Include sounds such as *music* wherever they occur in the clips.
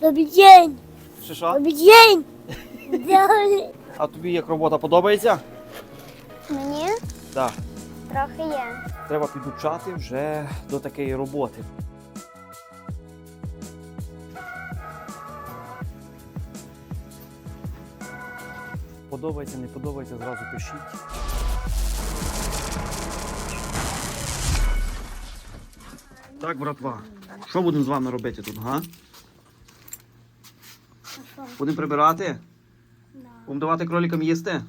Добрий день! Що що? Добрий день! А тобі як робота подобається? Мені Так. трохи є. Треба підучати вже до такої роботи. Подобається, не подобається, зразу пишіть. Так, братва, що будемо з вами робити тут, га? Будемо прибирати? Будемо давати кроликам їсти?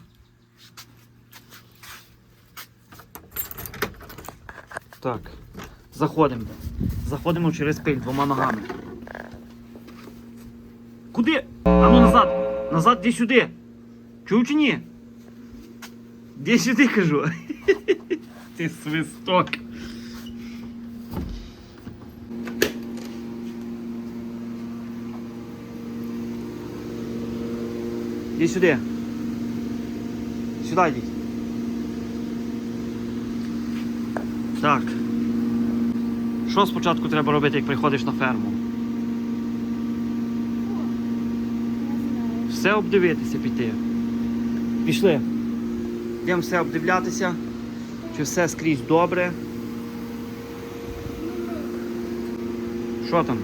Так. Заходимо. Заходимо через пиль двома ногами. Куди? А ну назад! Назад, де сюди. Чув чи ні? Де сюди кажу. *laughs* Ти свисток. Іди сюди. Сюди йдіть. Так. Що спочатку треба робити, як приходиш на ферму? Все обдивитися піти. Пішли. Йдемо все обдивлятися, чи все скрізь добре. Що там?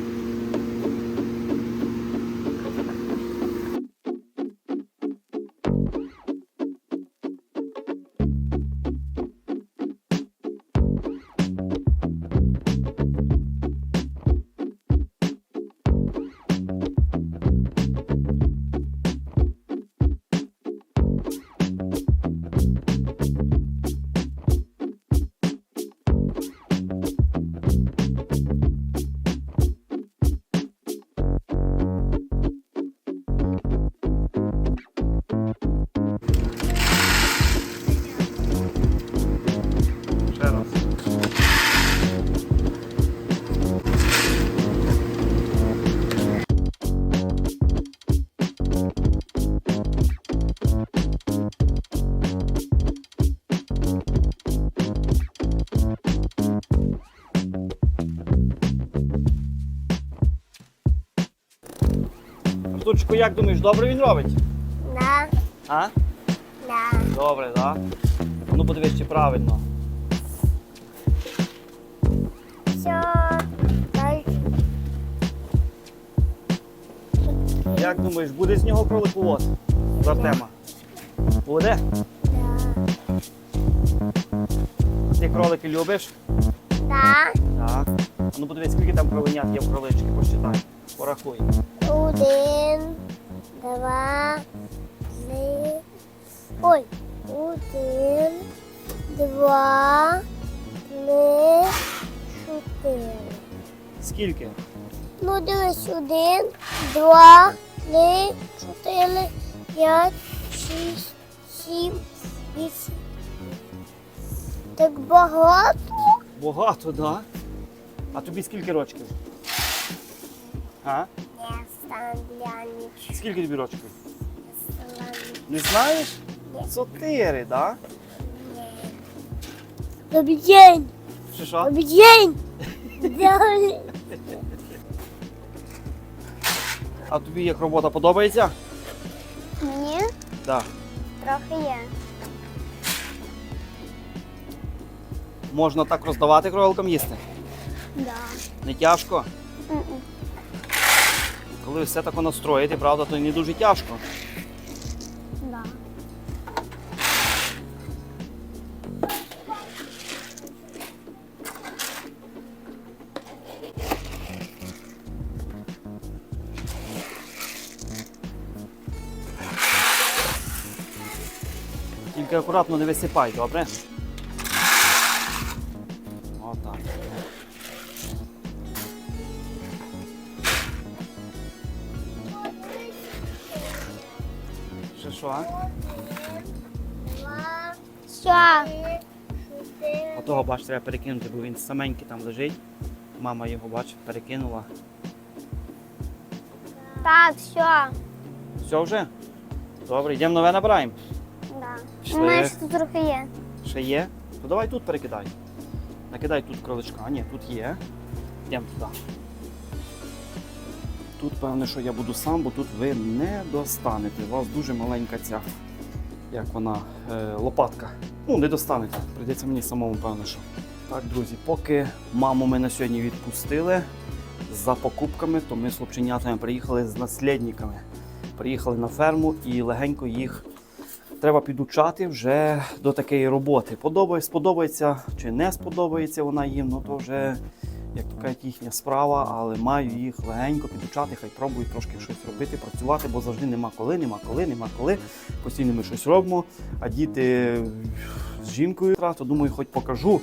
Артурчику, як думаєш, добре він робить? Да, А? да. Добре, так? Ну подивись, чи правильно. Все. Як думаєш, буде з нього кроликовод? З Артема? Буде? Да. Ти кролики любиш? Да. Так. Ну подивись, скільки там кроленят є в кролички, посчитай. Порахуй. Один, два, три. Ой. Один, два, три, чотири. Скільки? Ну, дивись, один, два, три, чотири, п'ять, шість, сім, вісім. Так багато? Багато, так? Да? А тобі скільки рочків? А? Станляніч. Скільки тобі рочків? Не знаєш? Чотири, так? Добрий день! Чи що? Добрий день! А тобі як робота подобається? Мені Так. трохи є. Можна так роздавати кроликам їсти? Да. Не тяжко? М-м. Коли все тако настроїти, правда, то не дуже тяжко. Да. Тільки акуратно не висипай, добре? Отого, бач, треба перекинути, бо він саменький там лежить. Мама його, бач, перекинула. Так, все. Все вже? Добре, йдемо нове набираємо. Да. Пішли. У мене ще тут трохи є. Ще є? То давай тут перекидай. Накидай тут кроличка. А, ні, тут є. Йдемо туди. тут, певне, що я буду сам, бо тут ви не достанете. У вас дуже маленька ця, як вона, е, лопатка. Ну, не достанете. Прийдеться мені самому, певне, що. Так, друзі, поки маму ми на сьогодні відпустили за покупками, то ми з хлопченятами приїхали з наслідниками. Приїхали на ферму і легенько їх треба підучати вже до такої роботи. Подобається, сподобається чи не сподобається вона їм, ну то вже як то кажуть, їхня справа, але маю їх легенько підучати, хай пробують трошки щось робити, працювати, бо завжди нема коли, нема коли, нема коли. Постійно ми щось робимо, а діти з жінкою, то думаю, хоч покажу.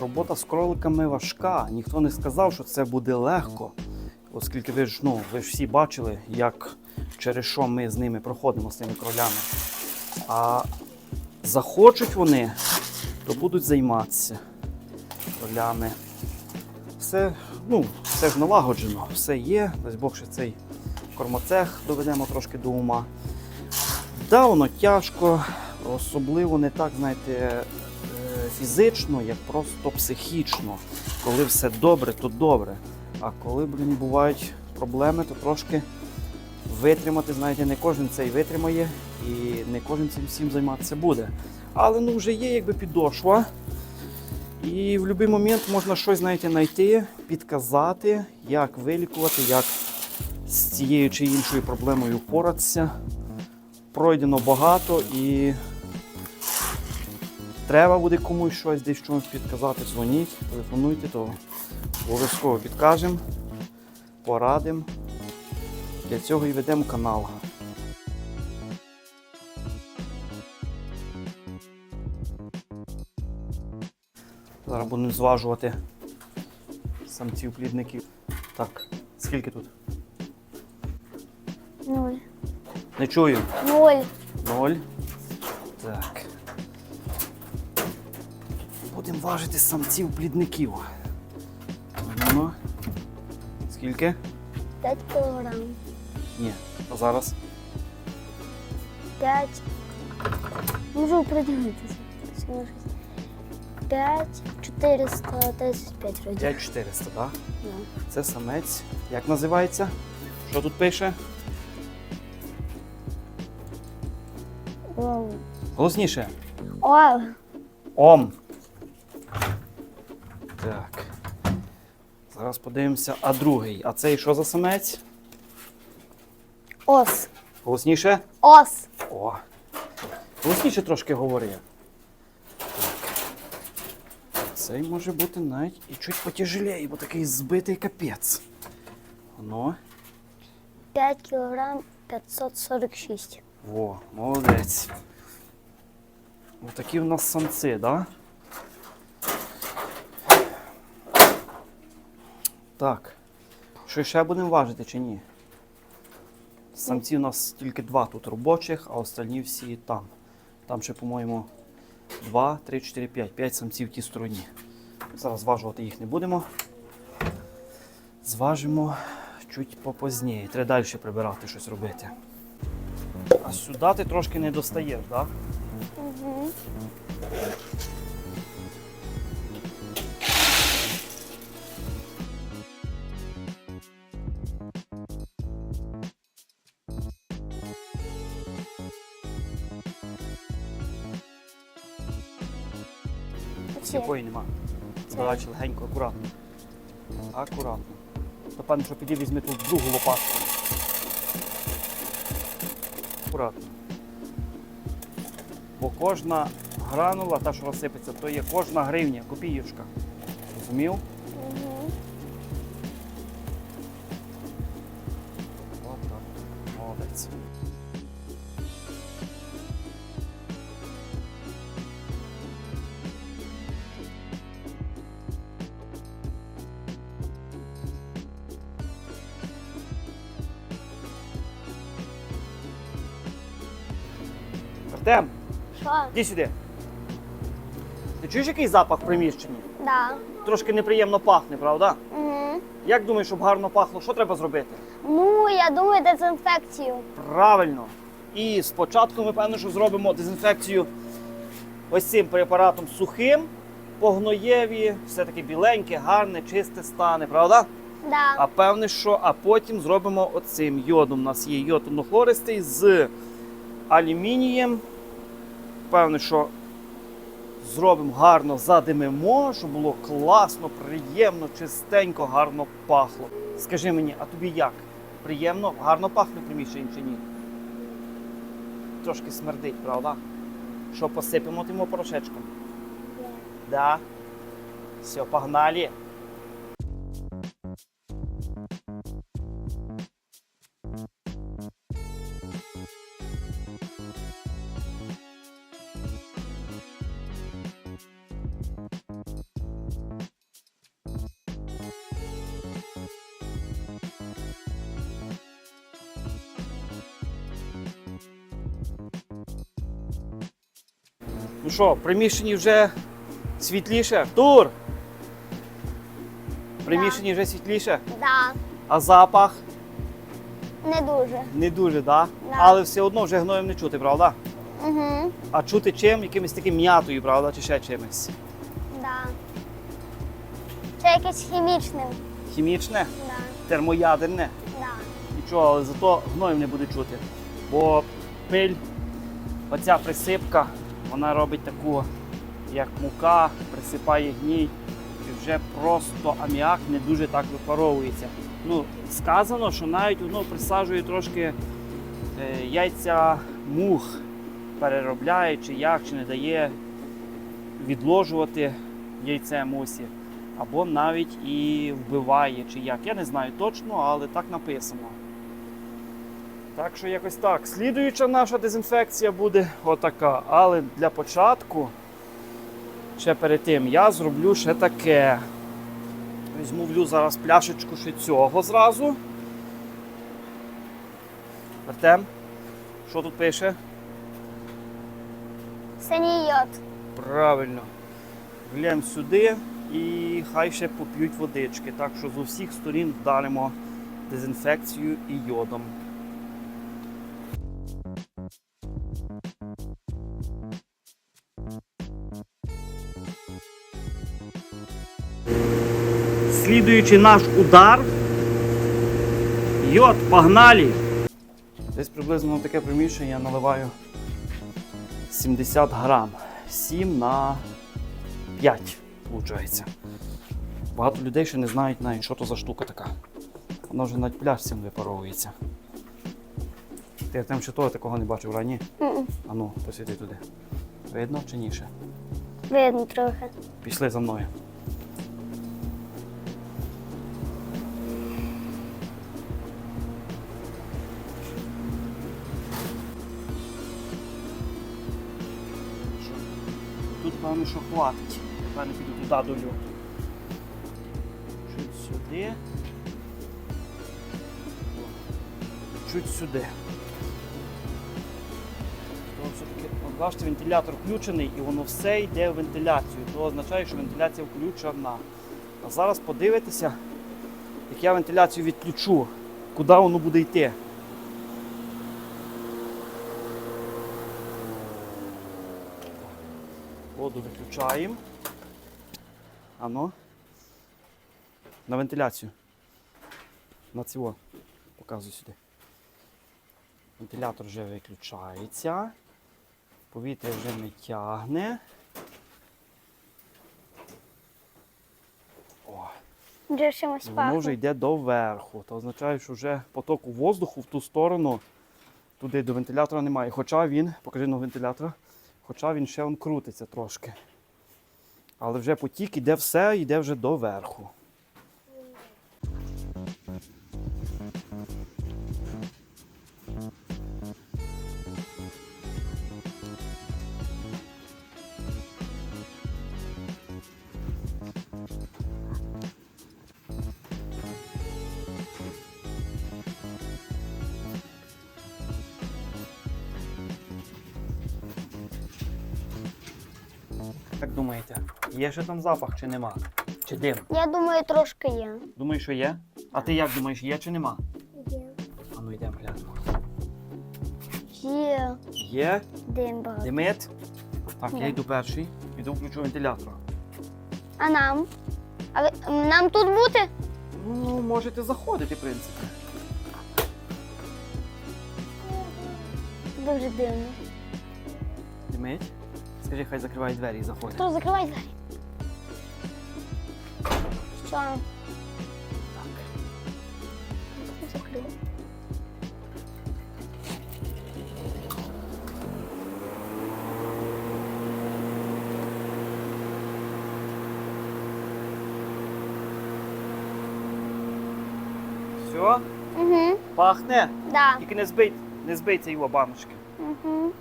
Робота з кроликами важка. Ніхто не сказав, що це буде легко. Оскільки ви ж, ну, ви ж всі бачили, як через що ми з ними проходимо з цими кролями. А захочуть вони, то будуть займатися кролями. Все, ну, все ж налагоджено, все є. Дай Бог, що цей кормоцех доведемо трошки до ума. Да, воно тяжко, особливо не так, знаєте, е, фізично, як просто психічно. Коли все добре, то добре. А коли, блін, бувають проблеми, то трошки витримати, знаєте, не кожен це і витримає, і не кожен цим всім займатися буде. Але ну вже є якби підошва. І в будь-який момент можна щось знаєте, знайти, підказати, як вилікувати, як з цією чи іншою проблемою впоратися. Пройдено багато і треба буде комусь щось десь чомусь підказати, дзвоніть, телефонуйте, то обов'язково підкажемо, порадимо. Для цього і ведемо канал. Зараз будемо зважувати самців плідників. Так, скільки тут? Нуль. Не чую. Нуль. Ноль. Так. Будемо важити самців плідників. Ну. Скільки? П'ять кілограм. Ні. А зараз? П'ять. Можу придивитися. П'ять, 435 вроді. 5400, так? Да. Це самець. Як називається? Що тут пише? Вау. Голосніше. О, Ом. Так. Зараз подивимося. А другий. А цей що за самець? Ос. Голосніше? Ос. О. Голосніше трошки говори. Цей може бути навіть і чуть потяжелее, бо такий збитий капець. Ну, 5 кілограм 546. во, молодець. Отакі в нас самці, так? Да? Так. Що ще будемо важити чи ні? Самці у нас тільки два тут робочих, а остальні всі там. Там ще, по-моєму, 2, 3, 4, 5. 5 самців в тій стороні. Зараз зважувати їх не будемо. Зважимо чуть попозніше. Треба далі прибирати щось робити. А сюди ти трошки не достаєш, так? Угу. Задачі легенько, акуратно. Акуратно. То певно, що піди візьми тут другу лопатку. Акуратно. Бо кожна гранула, та, що розсипеться, то є кожна гривня, копіюшка. Розумів? Угу. От так. Молодець. Артем, Що? іди сюди. Ти чуєш який запах в приміщенні? Да. Трошки неприємно пахне, правда? Угу. Як думаєш, щоб гарно пахло, що треба зробити? Ну, я думаю, дезінфекцію. Правильно. І спочатку ми певно, що зробимо дезінфекцію ось цим препаратом сухим, по гноєві, все таки біленьке, гарне, чисте стане, правда? Да. А певне, що а потім зробимо оцим йодом. У нас є йод однохлористий з алюмінієм. Певне, що зробимо гарно, задимимо, щоб було класно, приємно, чистенько, гарно пахло. Скажи мені, а тобі як? Приємно, гарно пахне в приміщенні чи ні? Трошки смердить, правда? Що посипемо тим порошечком? Да. Все, погнали. Ну що, в приміщенні вже світліше? Артур! В приміщенні вже світліше, Да. а запах Не дуже. не дуже, да? Да. Але все одно вже гноєм не чути, правда? Угу. А чути чим? Якимось таким м'ятою, правда, чи ще чимось? Да. Це якесь хімічним. Хімічне, Да. термоядерне. Да. Нічого, але зато гноєм не буде чути. Бо пиль, оця присипка, вона робить таку, як мука, присипає гній, і вже просто аміак не дуже так випаровується. Ну, сказано, що навіть воно присаджує трошки е, яйця мух, переробляє, чи як, чи не дає відложувати яйце мусі. Або навіть і вбиває, чи як. Я не знаю точно, але так написано. Так що якось так. Слідуюча наша дезінфекція буде отака. Але для початку, ще перед тим, я зроблю ще таке. Візьму зараз пляшечку ще цього зразу. Артем, що тут пише? Синій йод. Правильно. Влємо сюди і хай ще поп'ють водички. Так що з усіх сторін вдаримо дезінфекцію і йодом. Слідуючи наш удар. Йод, погнали! Десь приблизно на таке приміщення я наливаю 70 грам. 7 на 5, виходить. Багато людей ще не знають навіть, що то за штука така. Вона вже навіть пляшцем випаровується. Ти там ще того такого не бачив рані? Мгм. А ну, посвіти туди. Видно чи ні ще? Видно трохи. Пішли за мною. Певно, що хватить. Певно піду туди долю. Чуть сюди. Чуть сюди. Бачите, вентилятор включений і воно все йде в вентиляцію. То означає, що вентиляція включена. А зараз подивитися, як я вентиляцію відключу, куди воно буде йти. Воду виключаємо. Ано. На вентиляцію. На цього. Показую сюди. Вентилятор вже виключається. Повітря вже не тягне. О, Вже чимось воно вже йде доверху. Це означає, що вже потоку воздуху в ту сторону, туди до вентилятора немає. Хоча він, покажи на вентилятора, хоча він ще он крутиться трошки. Але вже потік іде все, йде вже доверху. Як думаєте, є ще там запах чи нема? Чи дим? Я думаю, трошки є. Думаєш, що є? А ти як думаєш, є чи нема? Є. А ну йдемо глянемо. Є. Є? Дим багато. Димит? Так, я йду перший. Іду включу вентилятор. А нам? А ви, нам тут бути? Ну, можете заходити, в принципі. Дуже дивно. Димить. Скажи, хай закриває двері і заходить. Хто закривай двері? Що? Так. Закрив. Все, Угу. пахне. Да. Тільки не збить, не збийте його баночки. Угу.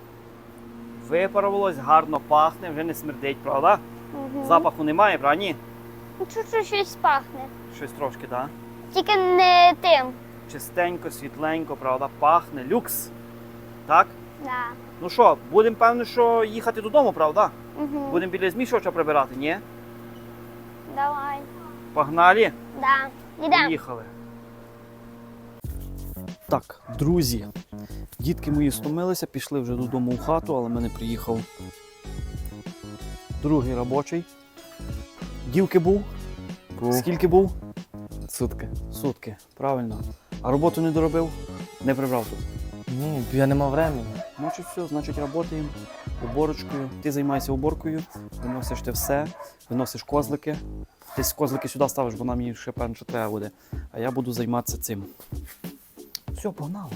Випарувалось, гарно пахне, вже не смердить, правда? Угу. Запаху немає, правда? Ні? Ну, Чуть-чуть щось пахне. Щось трошки, так? Тільки не тим. Чистенько, світленько, правда? Пахне. Люкс. Так? Да. Ну що, будемо певно, що їхати додому, правда? Угу. Будемо біля змішувача прибирати, ні? Давай. Погнали? Да. Поїхали. Так, друзі, дітки мої стомилися, пішли вже додому в хату, але в мене приїхав другий робочий. Дівки був? Скільки був? Сутки. Сутки, правильно. А роботу не доробив? Не прибрав тут. Ну, я не мав времени. Значить, все, значить, працюємо уборочкою. Ти займайся уборкою, виносиш ти все, виносиш козлики. Ти козлики сюди ставиш, бо нам їх ще що треба буде. А я буду займатися цим. Все, погнали.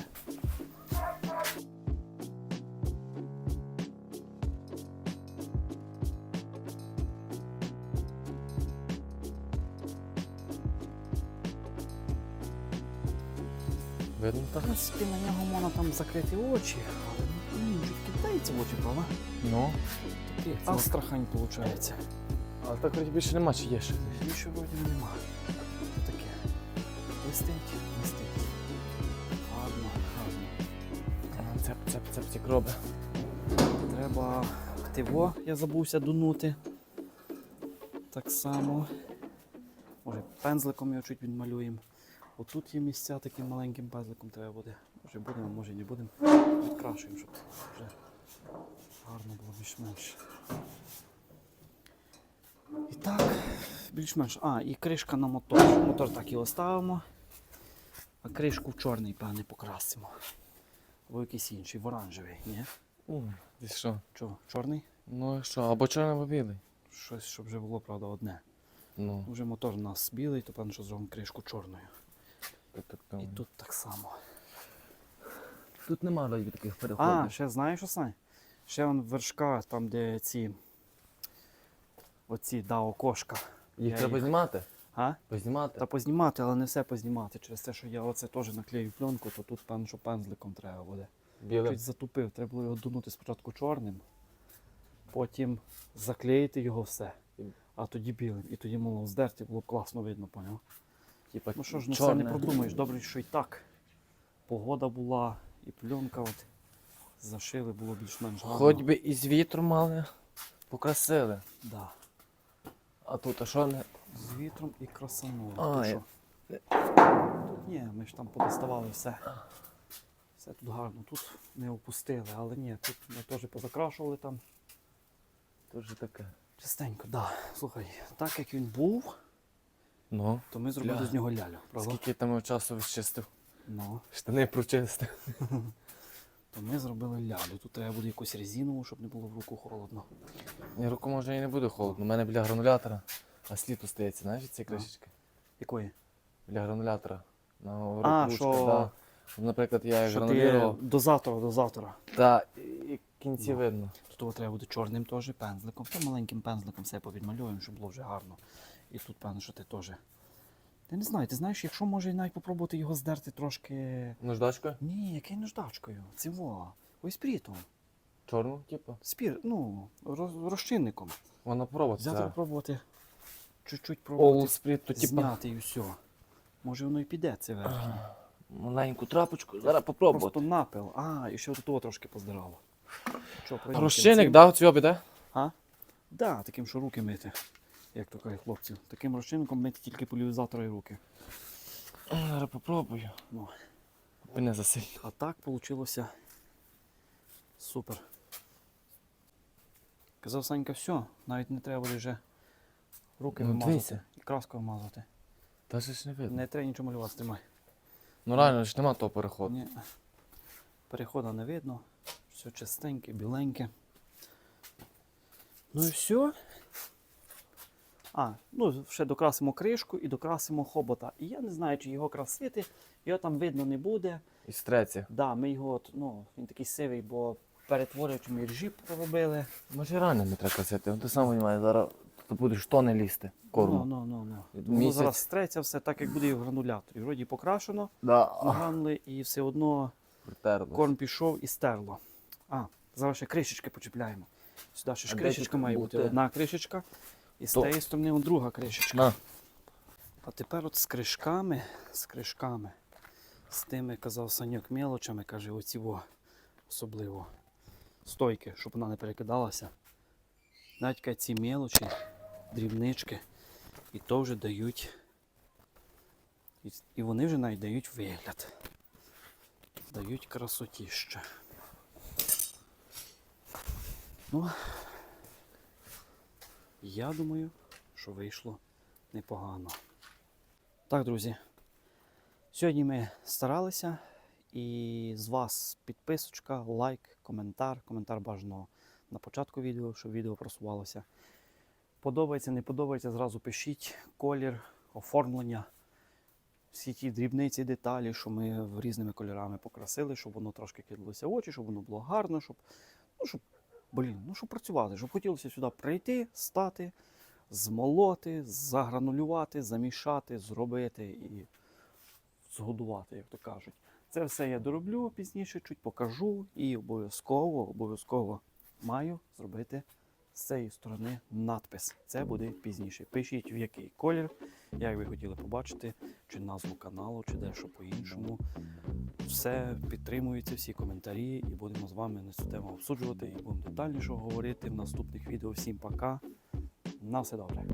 Видно В принципі, на нього можна там закрити очі, але ну, кидається в очі, правда? Ну. Такий астрахань виходить. Але так вроді більше нема, чи є ще. Більше вроді нема. Таке? Листить, листить. Гарно, гарно. Цеп, цеп, цеп, ці кроби. Треба тиво, я забувся дунути. Так само. Може, пензликом його чуть відмалюємо. Отут є місця таким маленьким пензликом треба буде. Може будемо, може не будемо. Відкрашуємо, щоб вже гарно було більш-менш. І так, більш-менш. А, і кришка на мотор. Мотор так і оставимо. А кришку в чорний, певне, покрасимо. Або якийсь інший, в оранжевий, ні? Ну, ти що? Чого, чорний? Ну що, або чорний, або білий. Щось, щоб вже було, правда, одне. Ну, Вже мотор у нас білий, то певно, що зробимо кришку чорною. І тут так само. Тут нема вроді таких А, ще знаєш, що Сань? Ще вон вершка, там, де ці. Оці, да, окошка. Їх я треба їх- знімати? А? Познімати? Та познімати, але не все познімати. Через те, що я оце теж наклею пленку, то тут певно, що пензликом треба буде. Білим. Чуть затупив, треба було його дунути спочатку чорним, потім заклеїти його все, а тоді білим. І тоді мало здерти, було б класно видно, поняв? Типа, Ну що ж, все чорне. не продумаєш. Добре, що і так. Погода була, і пленка от зашили, було більш-менш гарно. Хоч би і з вітру мали, покрасили. Да. А тут, а що не? З вітром і красануло. А, Ти я- що? Тут ні, ми ж там подоставали все. Все тут гарно. Тут не опустили, але ні, тут ми теж позакрашували там. Же таке. Частенько, так. Да. Слухай, так як він був, Ну, то ми зробили Ля. з нього лялю, правда? скільки там часу відчистив? Ну, Штани прочистив. *laughs* то ми зробили лялю. Тут треба буде якусь резинову, щоб не було в руку холодно. Ні, руку може і не буде холодно. У мене біля гранулятора, а слід остається, знаєш, від цієї кришечки? Якої? Біля гранулятора. На А, що- да. Наприклад, я Що ти до завтра, до завтра. та і кінці Ну. видно. Тут треба буде чорним теж пензликом. Та маленьким пензликом все повідмальовуємо, щоб було вже гарно. І тут, певно, що ти теж. Ти не знаю, ти знаєш, якщо може навіть попробувати його здерти трошки. Наждачкою? Ні, який наждачкою. Цього. Ось прітом. Чорну, типу. Спір, ну, роз- розчинником. Вона пробувати. Взяти зараз. пробувати. Чуть-чуть пробувати. Олд сприт, то типу зняти і все. Може воно і піде, це верхнє. маленьку трапочку. Зараз попробувати. Просто напил. А, і ще от того трошки поздирало. Що, пройдемо Розчинник, кінцем? да, цього біде? А? Да, таким, що руки мити. Як то кажуть хлопці. Таким розчинником мити тільки поляризатора і руки. Зараз попробую. Ну. Ви не засильно. А так вийшло супер. Казав Санька, все, навіть не треба буде вже Руки Ну, вимазати дивися. і краскою мазати. Та ж не видно. Не треба нічого малювати, тримай. Ну реально ж нема того переходу. Ні. Переходу не видно. Все чистеньке, біленьке. Ну і все. А, ну ще докрасимо кришку і докрасимо хобота. І я не знаю, чи його красити, його там видно не буде. І стреці. Да, ми його, от, ну, він такий сивий, бо перетворюючи ми ржі проробили. Може реально не треба красити. Ти сам розумієш, зараз тут будеш тони лізти. Корму. Ну, ну, ну, ну. Місяць. Воно зараз стреться все так, як буде і в грануляторі. Вроді покрашено, Да. гранули, і все одно Притерло. корм пішов і стерло. А, зараз ще кришечки почіпляємо. Сюди ще ж А де кришечка тут має бути? бути. Одна кришечка, і з То- тієї сторони он друга кришечка. На. А тепер от з кришками, з кришками, з тими, казав Саньок, мелочами, каже, оці во, особливо стойки, щоб вона не перекидалася. Навіть ці мелочі, дрібнички, і то вже дають. І, і вони вже навіть дають вигляд. Дають красотіще. Ну, я думаю, що вийшло непогано. Так, друзі. Сьогодні ми старалися. І з вас підписочка, лайк, коментар. Коментар бажано на початку відео, щоб відео просувалося. Подобається, не подобається, зразу пишіть колір, оформлення, всі ті дрібниці, деталі, що ми різними кольорами покрасили, щоб воно трошки кидалося в очі, щоб воно було гарно, щоб, ну, щоб, блін, ну, щоб працювати, щоб хотілося сюди прийти, стати, змолоти, загранулювати, замішати, зробити і згодувати, як то кажуть. Це все я дороблю пізніше, чуть покажу і обов'язково, обов'язково маю зробити з цієї сторони надпис. Це буде пізніше. Пишіть в який колір, як ви хотіли побачити, чи назву каналу, чи дещо по-іншому. Все підтримується, всі коментарі, і будемо з вами на цю тему обсуджувати і будемо детальніше говорити в наступних відео. Всім пока. На все добре.